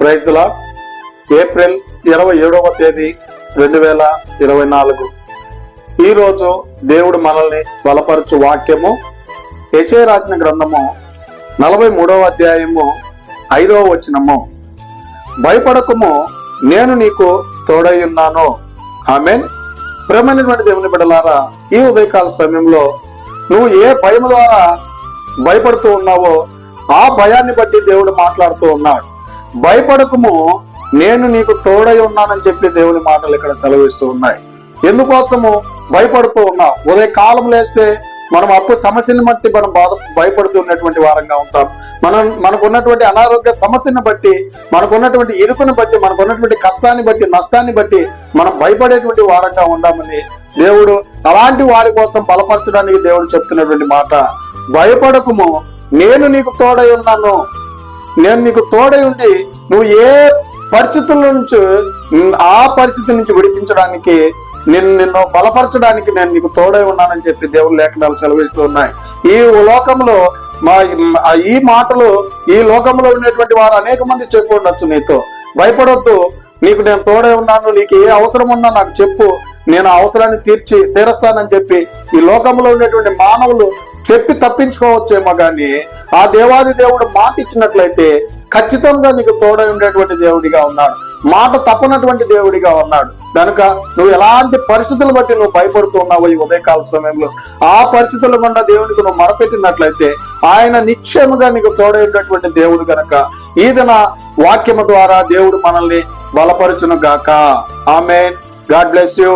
ప్రైజ్లా April ఇరవై ఏడవ తేదీ రెండు వేల ఇరవై నాలుగు. ఈరోజు దేవుడు మనల్ని బలపరచు వాక్యము యెషయా రాసిన గ్రంథము నలభై మూడవ అధ్యాయము ఐదవ వచనము. భయపడకము నేను నీకు తోడై ఉన్నాను. ఆమెన్. ప్రేమైనటువంటి దేవుని బిడలారా ఈ ఉదయకాల సమయంలో నువ్వు ఏ భయం ద్వారా భయపడుతూ ఉన్నావో ఆ భయాన్ని బట్టి దేవుడు మాట్లాడుతూ ఉన్నాడు. భయపడకము నేను నీకు తోడై ఉన్నానని చెప్పి దేవుని మాటలు ఇక్కడ సెలవిస్తూ ఉన్నాయి. ఎందుకోసము భయపడుతూ ఉన్నా? ఉదయ కాలం లేస్తే మనం అప్పు సమస్యని బట్టి మనం బాధ భయపడుతున్నటువంటి వారంగా ఉంటాం. మనం మనకున్నటువంటి అనారోగ్య సమస్యను బట్టి మనకున్నటువంటి ఇరుకుని బట్టి మనకున్నటువంటి కష్టాన్ని బట్టి నష్టాన్ని బట్టి మనం భయపడేటువంటి వారంగా ఉండామని దేవుడు అలాంటి వారి కోసం బలపరచడానికి దేవుడు చెప్తున్నటువంటి మాట. భయపడకము నేను నీకు తోడై ఉన్నాను నేను నీకు తోడై ఉండి నువ్వు ఏ పరిస్థితుల నుంచి ఆ పరిస్థితి నుంచి విడిపించడానికి నిన్ను నిన్ను బలపరచడానికి నేను నీకు తోడై ఉన్నానని చెప్పి దేవుని లేఖనాలు సెలవిస్తూ ఉన్నాయి. ఈ లోకంలో మా ఈ మాటలు ఈ లోకంలో ఉన్నటువంటి వారు అనేక మంది చెప్పు ఉండొచ్చు నీతో. భయపడొద్దు. నీకు నేను తోడై ఉన్నాను నీకు ఏ అవసరం ఉన్నా నాకు చెప్పు. నేను అవసరాన్ని తీర్చి తీరుస్తానని చెప్పి ఈ లోకంలో ఉన్నటువంటి మానవులు చెప్పి తప్పించుకోవచ్చేమో గాని ఆ దేవాది దేవుడు మాట ఇచ్చినట్లయితే ఖచ్చితంగా నీకు తోడై ఉండేటువంటి దేవుడిగా ఉన్నాడు. మాట తప్పనటువంటి దేవుడిగా ఉన్నాడు. కనుక నువ్వు ఎలాంటి పరిస్థితులు బట్టి నువ్వు భయపడుతూ ఉన్నావు ఈ ఉదయకాల సమయంలో ఆ పరిస్థితుల గుండా దేవునికి నువ్వు మరపెట్టినట్లయితే ఆయన నిశ్చయముగా నీకు తోడై ఉండేటువంటి దేవుడు గనక ఈదన వాక్యము ద్వారా దేవుడు మనల్ని బలపరచును గాక ఆమె గాడ్ బ్లెస్ యూ.